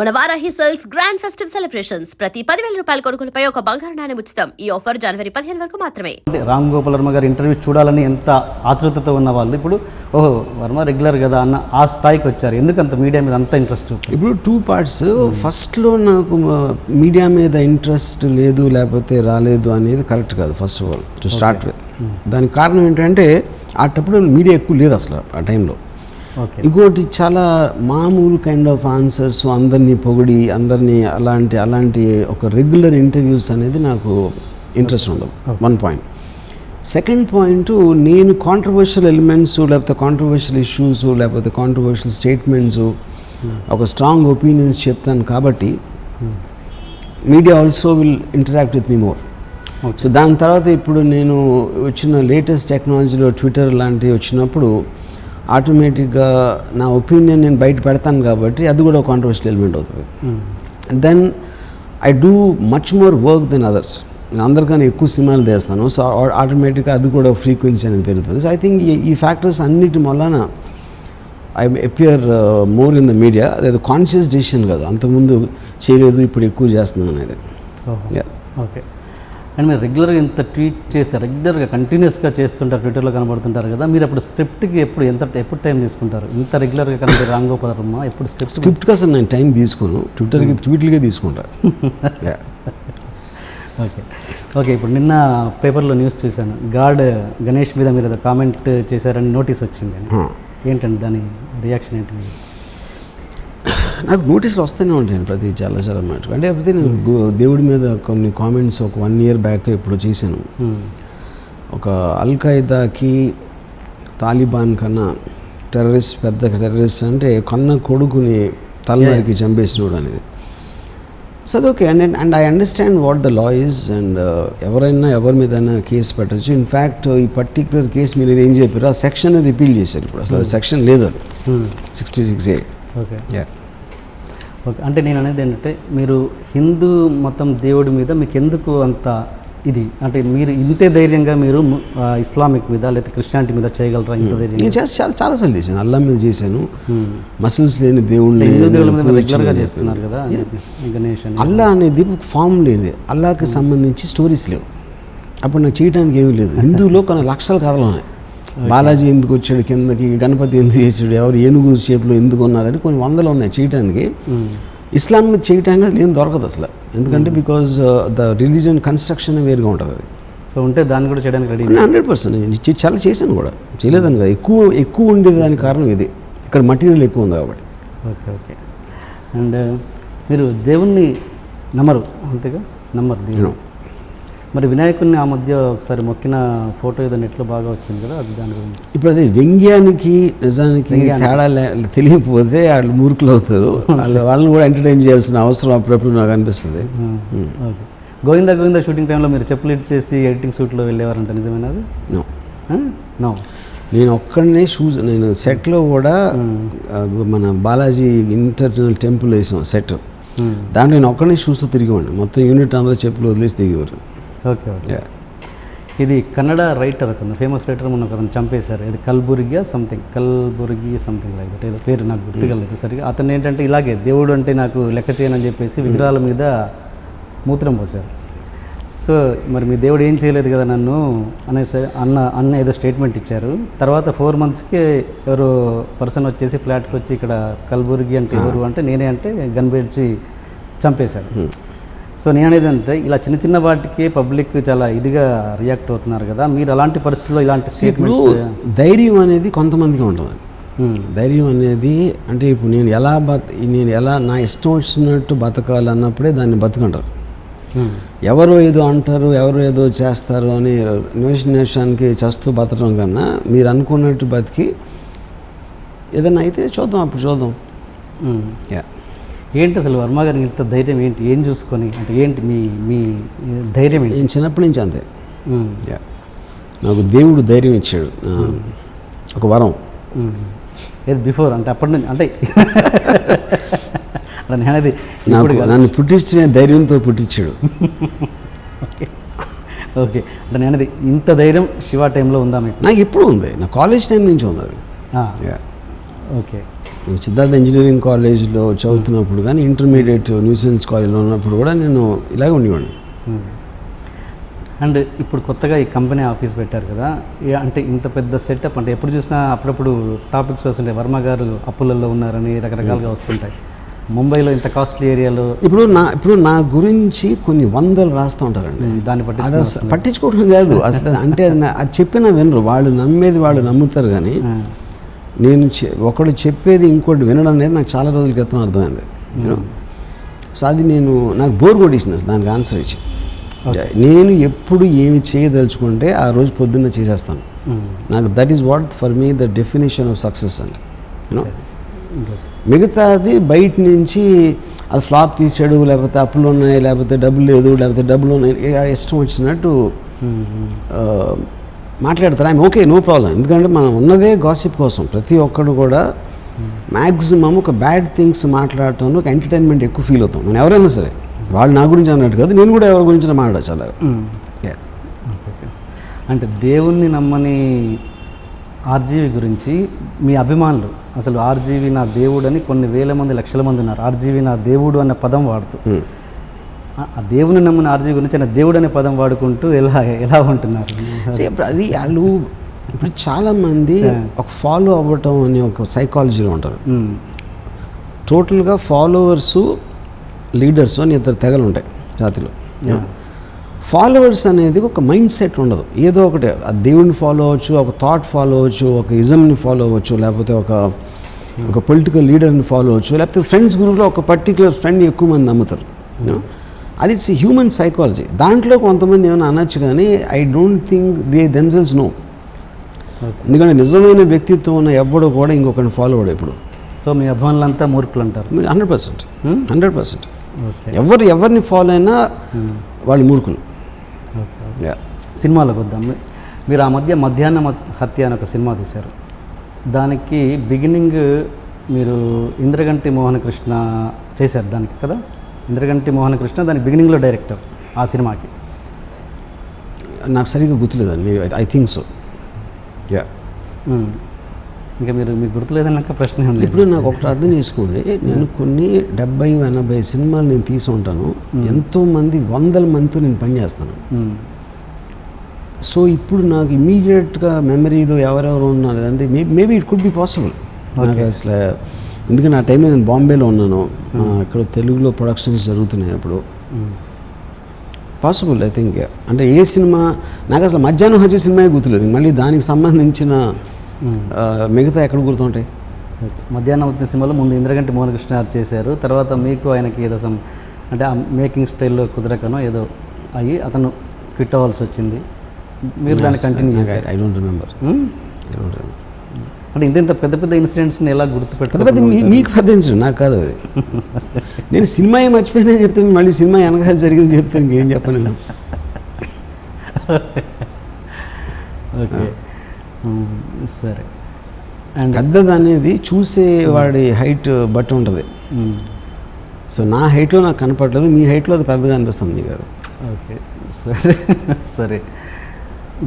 మన Varahi sales grand festive celebrations. ప్రతి పదివేల రూపాయల కొనుగోలుపై ఒక బంగారు నాణెం ఉచితం. ఈ ఆఫర్ జనవరి పదిహేను వరకు మాత్రమే. అంటే రామ్ గోపాల్ వర్మ గారి ఇంటర్వ్యూ చూడాలని ఎంత ఆతృతతో ఉన్న వాళ్ళు ఇప్పుడు ఓహో వర్మ రెగ్యులర్ కదా అన్న ఆ స్థాయికి వచ్చారు. ఎందుకు అంత మీడియా మీద అంత ఇంట్రెస్ట్ ఇప్పుడు టూ పార్ట్స్. ఫస్ట్లో నాకు మీడియా మీద ఇంట్రెస్ట్ లేదు లేకపోతే రాలేదు అనేది కరెక్ట్ కాదు first of all to start with. దానికి కారణం ఏంటంటే అటప్పుడు మీడియా ఎక్కువ లేదు అసలు ఆ టైంలో. ఇంకోటి చాలా మామూలు కైండ్ ఆఫ్ ఆన్సర్స్ అందరినీ పొగిడి అందరినీ అలాంటి అలాంటి ఒక రెగ్యులర్ ఇంటర్వ్యూస్ అనేది నాకు ఇంట్రెస్ట్ ఉండదు వన్ పాయింట్ సెకండ్ పాయింట్ నేను కాంట్రవర్షియల్ ఎలిమెంట్స్ లేకపోతే కాంట్రవర్షియల్ ఇష్యూస్ లేకపోతే కాంట్రవర్షియల్ స్టేట్మెంట్స్ ఒక స్ట్రాంగ్ ఒపీనియన్స్ చెప్తాను కాబట్టి media also will interact with me more so దాని తర్వాత ఇప్పుడు నేను వచ్చిన లేటెస్ట్ టెక్నాలజీలో ట్విట్టర్ లాంటివి వచ్చినప్పుడు ఆటోమేటిక్గా నా ఒపీనియన్ నేను బయట పెడతాను కాబట్టి అది కూడా కాంట్రవర్షియల్ ఎలిమెంట్ అవుతుంది. Then I do much more work than others నేను అందరికన్నా ఎక్కువ సినిమాలు తీస్తాను. సో ఆటోమేటిక్గా అది కూడా ఫ్రీక్వెన్సీ అనేది పెరుగుతుంది. సో ఐ థింక్ ఈ ఫ్యాక్టర్స్ అన్నిటి వలన I appear more in the media అదే కాన్షియస్ డెసిషన్ కాదు. అంతకుముందు చేయలేదు ఇప్పుడు ఎక్కువ చేస్తున్నాను అనేది. ఓకే. అండ్ మీరు రెగ్యులర్గా ఇంత ట్వీట్ చేస్తే రెగ్యులర్గా కంటిన్యూస్గా చేస్తుంటారు ట్విట్టర్లో కనబడుతుంటారు కదా మీరు అప్పుడు స్క్రిప్ట్కి ఎప్పుడు ఎంత ఎప్పుడు టైం తీసుకుంటారు? ఇంత రెగ్యులర్గా కనబడే రామ్ గోపాల్ వర్మ ఎప్పుడు స్క్రిప్ట్ స్క్రిప్ట్ కోసం నేను టైం తీసుకోను. ట్విట్టర్కి ట్వీట్లకే తీసుకుంటా. Yeah. ఓకే. ఓకే ఇప్పుడు నిన్న పేపర్లో న్యూస్ చూశాను. గాడ్ గణేష్ మీద మీరు ఏదో కామెంట్ చేశారని నోటీస్ వచ్చింది Huh. ఏంటండి దాని రియాక్షన్ ఏంటి? నాకు నోటీసులు వస్తూనే ఉంటాయి ప్రతి చాలా చాలా మటుకు అంటే కాకపోతే నేను గు- దేవుడి మీద కొన్ని కామెంట్స్ ఒక వన్ ఇయర్ బ్యాక్ ఇప్పుడు చేశాను. Hmm. ఒక అల్ ఖైదాకి తాలిబాన్ కన్నా టెర్రరిస్ట్ పెద్ద టెర్రరిస్ట్ అంటే కన్న కొడుకుని తలనరికి చంపేసినోడు అనేది సో అది okay and and I understand what the law is and ఎవరైనా ఎవరి మీదైనా కేసు పెట్టచ్చు. ఇన్ఫ్యాక్ట్ ఈ పర్టికులర్ కేసు మీరు ఏం చెప్పారు ఆ సెక్షన్ రిపీల్ చేశారు ఇప్పుడు. అసలు సెక్షన్ లేదు అది. Hmm. Sixty six A okay okay. అంటే నేను అనేది ఏంటంటే మీరు హిందూ మతం దేవుడి మీద మీకు ఎందుకు అంత ఇది? అంటే మీరు ఇంతే ధైర్యంగా మీరు ఇస్లామిక్ మీద లేదా క్రిస్టియానిటీ మీద చేయగలరా ఇంత ధైర్యంగా? నేను చేసి చాలా చాలాసార్లు చేశాను. అల్లా మీద చేశాను. మసిల్స్ లేని దేవుణ్ణి హిందూ మీద రెగ్యులర్గా. చేస్తున్నారు కదా గణేష్ అని. అల్లా అనేది ఫామ్ లేనిది. అల్లాకి సంబంధించి స్టోరీస్ లేవు. అప్పుడు నాకు చేయడానికి ఏమీ లేదు. హిందూలో కొన్ని లక్షల కథలు ఉన్నాయి. బాలాజీ ఎందుకు వచ్చాడు? కిందకి గణపతి ఎందుకు చేసాడు ఎవరు ఏనుగు షేప్లో ఎందుకు ఉన్నారని కొన్ని వందలు ఉన్నాయి చేయడానికి ఇస్లాం మీద చేయటానికి అసలు ఏం దొరకదు అసలు. ఎందుకంటే బికాజ్ ద రిలీజియన్ కన్స్ట్రక్షన్ వేరుగా ఉంటుంది అది. సో ఉంటే దాన్ని కూడా చేయడానికి రెడీ హండ్రెడ్ పర్సెంట్ చాలా చేశాను కూడా. చేయలేదని కదా. ఎక్కువ ఎక్కువ ఉండేది దానికి కారణం ఇది. ఇక్కడ మటీరియల్ ఎక్కువ ఉంది కాబట్టి. ఓకే ఓకే అండ్ మీరు దేవుణ్ణి నమ్మరు అంతేగా? నమ్మరు దేవుడు. మరి వినాయకుడిని ఆ మధ్య ఒకసారి మొక్కిన ఫోటో ఏదో నెట్లో బాగా వచ్చింది కదా అది దాని గురించి. ఇప్పుడు అదే వ్యంగ్యానికి నిజానికి తేడా తెలియకపోతే వాళ్ళు మూర్ఖులు అవుతారు. వాళ్ళు వాళ్ళని కూడా ఎంటర్టైన్ చేయాల్సిన అవసరం అప్పుడప్పుడు నాకు అనిపిస్తుంది. ఓకే. గోవింద గోవింద షూటింగ్ టైంలో మీరు చెప్పులు ఇట్ చేసి ఎడిటింగ్ సూట్లో వెళ్ళేవారంట నిజమేనా అది. నో నేను ఒక్కడనే షూస్ నేను సెట్లో కూడా మన బాలాజీ ఇంటర్నల్ టెంపుల్ వేసాం సెట్ దాంట్లో నేను ఒక్కడనే షూస్తో తిరిగేవాడిని. మొత్తం యూనిట్ అందరూ చెప్పులు వదిలేసి దిగేవారు. Okay okay. ఇది కన్నడ రైటర్ అతను ఫేమస్ రైటర్ మొన్న ఒకరిని చంపేశారు. ఇది కల్బుర్గియా something Kalburgi something like that ఏదో పేరు నాకు గుర్తుకలేదు సరిగా. అతను ఏంటంటే ఇలాగే దేవుడు అంటే నాకు లెక్క చేయనని చెప్పేసి విగ్రహాల మీద మూత్రం పోసారు సో మరి మీ దేవుడు ఏం చేయలేదు కదా నన్ను అనేసి అన్న అన్న ఏదో స్టేట్మెంట్ ఇచ్చారు. తర్వాత ఫోర్ మంత్స్కి ఎవరో పర్సన్ వచ్చేసి ఫ్లాట్కి వచ్చి ఇక్కడ కల్బుర్గి అంటే ఎవరు అంటే నేనే అంటే గన్ పేర్చి చంపేశారు. సో నేను అనేది అంటే ఇలా చిన్న చిన్న వాటికి పబ్లిక్ చాలా ఇదిగా రియాక్ట్ అవుతున్నారు కదా మీరు అలాంటి పరిస్థితుల్లో ఇలాంటి ఇప్పుడు స్టేట్మెంట్స్ ధైర్యం అనేది కొంతమందికి ఉంటుంది ధైర్యం అనేది అంటే ఇప్పుడు నేను ఎలా బత నేను ఎలా నా ఇష్టం వచ్చినట్టు బతకాలి అన్నప్పుడే దాన్ని బతుకంటారు. ఎవరో ఏదో అంటారు ఎవరో ఏదో చేస్తారు అని నిమిషానికి చస్తూ బతకడం కన్నా మీరు అనుకున్నట్టు బతికి ఏదైనా అయితే చూద్దాం అప్పుడు చూద్దాం. యా ఏంటి అసలు వర్మ గారికి ఇంత ధైర్యం ఏంటి? ఏం చూసుకొని? అంటే ఏంటి మీ మీ ధైర్యం ఏంటి? నేను చిన్నప్పటి నుంచి అంతే. నాకు దేవుడు ధైర్యం ఇచ్చాడు. ఒక వరం. ఏది బిఫోర్? అంటే అప్పటి నుంచి అంటే అంటే నేను అనేది నాకు నన్ను పుట్టించిన ధైర్యంతో పుట్టించాడు. ఓకే. అంటే నేను అనేది ఇంత ధైర్యం శివ టైంలో ఉందా మీకు? నాకు ఎప్పుడు ఉంది. నా కాలేజ్ టైం నుంచి ఉంది అది. ఓకే. సిద్ధార్థ ఇంజనీరింగ్ కాలేజ్లో చదువుతున్నప్పుడు కానీ ఇంటర్మీడియట్ న్యూసెన్స్ కాలేజ్లో ఉన్నప్పుడు కూడా నేను ఇలాగే ఉండేవాడిని. అండ్ ఇప్పుడు కొత్తగా ఈ కంపెనీ ఆఫీస్ పెట్టారు కదా అంటే ఇంత పెద్ద సెటప్ అంటే ఎప్పుడు చూసినా అప్పుడప్పుడు టాపిక్స్ వస్తుంటాయి వర్మ గారు అప్పులలో ఉన్నారని రకరకాలుగా వస్తుంటాయి. ముంబైలో ఇంత కాస్ట్లీ ఏరియాలో ఇప్పుడు నా ఇప్పుడు నా గురించి కొన్ని వందలు రాస్తూ ఉంటారండి. దాన్ని పట్టించుకోవడం కాదు. అసలు అంటే అది అది చెప్పినా వినరు. వాళ్ళు నమ్మేది వాళ్ళు నమ్ముతారు కానీ నేను చె- ఒకడు చెప్పేది ఇంకోటి వినడం అనేది నాకు చాలా రోజుల క్రితం అర్థమైంది. సో అది నేను నాకు బోర్ కొట్టేసింది దానికి ఆన్సర్ ఇచ్చి. నేను ఎప్పుడు ఏమి చేయదలుచుకుంటే ఆ రోజు పొద్దున్న చేసేస్తాను. నాకు that is what for me the definition of success అండి. యూనో మిగతాది బయట నుంచి అది ఫ్లాప్ తీసాడు లేకపోతే అప్పులు ఉన్నాయి లేకపోతే డబ్బులు లేదు లేకపోతే డబ్బులు ఉన్నాయి ఇష్టం వచ్చినట్టు ఆ, మాట్లాడతారు. ఐమ్ ఓకే నో ప్రాబ్లం ఎందుకంటే మనం ఉన్నదే గాసిప్ కోసం. ప్రతి ఒక్కడు కూడా మ్యాక్సిమం ఒక బ్యాడ్ థింగ్స్ మాట్లాడటంలో ఒక ఎంటర్టైన్మెంట్ ఎక్కువ ఫీల్ అవుతాం. మనం ఎవరైనా సరే వాళ్ళు నా గురించి అన్నట్టు కాదు నేను కూడా ఎవరి గురించి మాట్లాడచ్చు అలా. ఓకే. అంటే దేవుణ్ణి నమ్మని ఆర్జీవి గురించి మీ అభిమానులు అసలు ఆర్జీవి నా దేవుడు అని కొన్ని వేల మంది లక్షల మంది ఉన్నారు. ఆర్జీవి నా దేవుడు అనే పదం వాడుతూ. Hmm. ఆ- దేవుని నమ్మని ఆర్జీవి గురించి దేవుడు అనే పదం వాడుకుంటూ ఎలా ఎలా ఉంటున్నారు? అది వాళ్ళు ఇప్పుడు చాలామంది ఒక ఫాలో అవ్వటం అనే ఒక సైకాలజీలో ఉంటారు. టోటల్గా ఫాలోవర్స్ లీడర్స్ అని ఇద్దరు తెగలు ఉంటాయి జాతిలో. ఫాలోవర్స్ అనేది ఒక మైండ్ సెట్ ఉండదు. ఏదో ఒకటి ఆ దేవుడిని ఫాలో అవ్వచ్చు ఒక థాట్ ఫాలో అవ్వచ్చు ఒక ఇజంని ఫాలో అవ్వచ్చు లేకపోతే ఒక ఒక పొలిటికల్ లీడర్ని ఫాలో అవ్వచ్చు లేకపోతే ఫ్రెండ్స్ గ్రూప్లో ఒక పర్టికులర్ ఫ్రెండ్ ఎక్కువ మంది నమ్ముతారు. అది ఇట్స్ హ్యూమన్ సైకాలజీ. దాంట్లో కొంతమంది ఏమైనా అనొచ్చు కానీ I don't think they themselves know. ఎందుకంటే నిజమైన వ్యక్తిత్వం ఉన్న ఎవ్వడో కూడా ఇంకొకరిని ఫాలో అవ్వడు ఎప్పుడు. సో మీ అభిమానులంతా మూర్ఖులు అంటారు hundred percent. Hundred percent. Okay. ఎవరు ఎవరిని ఫాలో అయినా వాళ్ళు మూర్ఖులు. ఓకే యా సినిమాలకు వద్దాం. మీరు ఆ మధ్య మధ్యాహ్న హత్య అని ఒక సినిమా తీశారు. దానికి బిగినింగ్ మీరు ఇంద్రగంటి మోహన కృష్ణ చేశారు దానికి కదా? ఇంద్రగంటి మోహన కృష్ణ దాని బిగినింగ్లో డైరెక్టర్ ఆ సినిమాకి. నాకు సరిగ్గా గుర్తులేదండి ఐ థింక్ సో యా. ఇంకా మీరు మీకు గుర్తులేదన్నాక ప్రశ్న ఇప్పుడు నాకు ఒకటి అర్థం చేసుకోండి. నేను కొన్ని డెబ్బై ఎనభై సినిమాలు నేను తీసి ఉంటాను. ఎంతోమంది వందల మందితో నేను పనిచేస్తాను. సో ఇప్పుడు నాకు ఇమీడియట్గా మెమరీలో ఎవరెవరు ఉన్నారు అంటే maybe it could be possible నాకు అసలు ఎందుకంటే ఆ టైంలో నేను బాంబేలో ఉన్నాను. ఆ, ఇక్కడ తెలుగులో ప్రొడక్షన్స్ జరుగుతున్నాయి అప్పుడు. Possible I think. అంటే ఏ సినిమా నాకు అసలు మధ్యాహ్నం వచ్చే సినిమా గుర్తులేదు. మళ్ళీ దానికి సంబంధించిన మిగతా ఎక్కడ గుర్తుంటాయి. మధ్యాహ్నం వచ్చిన సినిమాలో ముందు ఇంద్రగంటి మోహన కృష్ణ గారు చేశారు. తర్వాత మీకు ఆయనకి ఏదో సమ్ అంటే ఆ మేకింగ్ స్టైల్లో కుదరకనో ఏదో అయ్యి అతను క్విట్ అవ్వాల్సి వచ్చింది. మీరు దాన్ని continue I don't remember. I don't remember అంటే ఇంత ఇంత పెద్ద పెద్ద ఇన్సిడెంట్స్ని ఎలా పెద్ద మీ- మీకు పెద్ద ఇన్సిడెంట్ నాకు కాదు అది. నేను సినిమా ఏం మర్చిపోయినా చెప్తే మళ్ళీ సినిమా వెనకాల జరిగింది చెప్తే ఇంకేం చెప్పను నేను. ఓకే. మ్మ్. సరే. అండ్ పెద్దది అనేది చూసే వాడి హైట్ బట్టి ఉంటుంది. సో నా హైట్లో నాకు కనపడలేదు మీ హైట్లో అది పెద్దగా అనిపిస్తుంది మీకు ఓకే. సరే. సరే.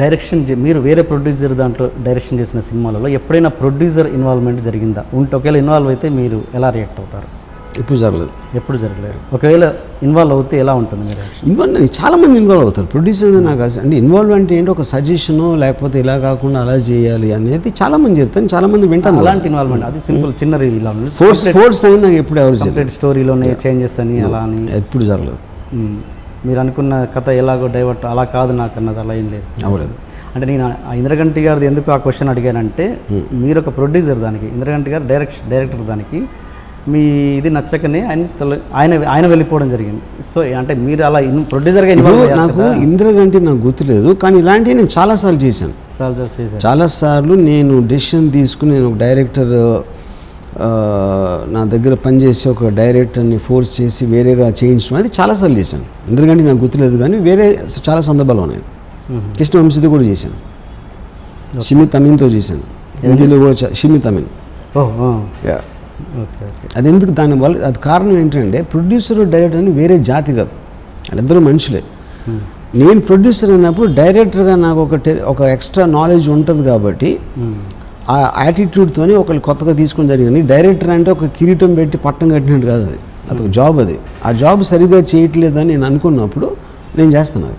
డైరెక్షన్ మీరు వేరే ప్రొడ్యూసర్ దాంట్లో డైరెక్షన్ చేసిన సినిమాలలో ఎప్పుడైనా ప్రొడ్యూసర్ ఇన్వాల్వ్మెంట్ జరిగిందా? ఉంటే ఒకవేళ ఇన్వాల్వ్ అయితే మీరు ఎలా రియాక్ట్ అవుతారు? ఇప్పుడు జరగలేదు. ఎప్పుడు జరగలేదు. ఒకవేళ ఇన్వాల్వ్ అవుతే ఎలా ఉంటుంది మీ reaction? ఇన్వాల్వ్ చాలా మంది ఇన్వాల్వ్ అవుతారు. ప్రొడ్యూసర్ నాకు అంటే ఇన్వాల్వ్ అంటే ఏంటి? ఒక సజెషను లేకపోతే ఇలా కాకుండా అలా చేయాలి అనేది చాలా మంది చెప్తాను చాలా మంది వింటాను అలాంటి ఇన్వాల్వ్మెంట్ అది సింపుల్ చిన్న ఇలా ఫోర్స్ ఫోర్స్ అనేది నాకు ఎప్పుడు ఎవరు స్టోరీలోనే చేంజెస్ అని అలా అని. ఎప్పుడు జరగలేదు. మీరు అనుకున్న కథ ఎలాగో డైవర్ట్ అలా కాదు నాకు అన్నది అలా ఏం లేదు. అవ్వలేదు. అంటే నేను ఆ ఇంద్రగంటి గారిది ఎందుకు ఆ క్వశ్చన్ అడిగానంటే మీరు ఒక ప్రొడ్యూసర్ దానికి ఇంద్రగంటి గారు డైరెక్షన్ డైరెక్టర్ దానికి మీ ఇది నచ్చకనే ఆయన తల- ఆయన ఆయన వెళ్ళిపోవడం జరిగింది. సో అంటే మీరు అలా ప్రొడ్యూసర్గా నాకు ఇందిరాగంటి నాకు గుర్తులేదు కానీ ఇలాంటివి నేను చాలాసార్లు చేశాను. చాలాసార్లు నేను డెసిషన్ తీసుకుని నేను ఒక డైరెక్టర్ నా దగ్గర పనిచేసి ఒక డైరెక్టర్ని ఫోర్స్ చేసి వేరేగా చేయించడం అది చాలాసార్లు చేశాను. ఎందుకంటే నాకు గుర్తులేదు కానీ వేరే చాలా సందర్భాలు ఉన్నాయి. కృష్ణ వంశీతో కూడా చేశాను. షిమిత్ అమీన్తో చేశాను. హిందీలో కూడా షిమిత్ అమీన్ అది ఎందుకు దాని వల్ల అది కారణం ఏంటంటే ప్రొడ్యూసర్ డైరెక్టర్ అని వేరే జాతి కాదు. వాళ్ళిద్దరూ మనుషులే. నేను ప్రొడ్యూసర్ అయినప్పుడు డైరెక్టర్గా నాకు ఒక టె- ఒక ఎక్స్ట్రా నాలెడ్జ్ ఉంటుంది కాబట్టి ఆ యాటిట్యూడ్తోని ఒకళ్ళు కొత్తగా తీసుకొని జరిగింది. డైరెక్టర్ అంటే ఒక కిరీటం పెట్టి పట్టం కట్టినట్టు కాదు అది. అదొక జాబ్ అది. ఆ జాబ్ సరిగా చేయట్లేదని నేను అనుకున్నప్పుడు నేను చేస్తాను అది.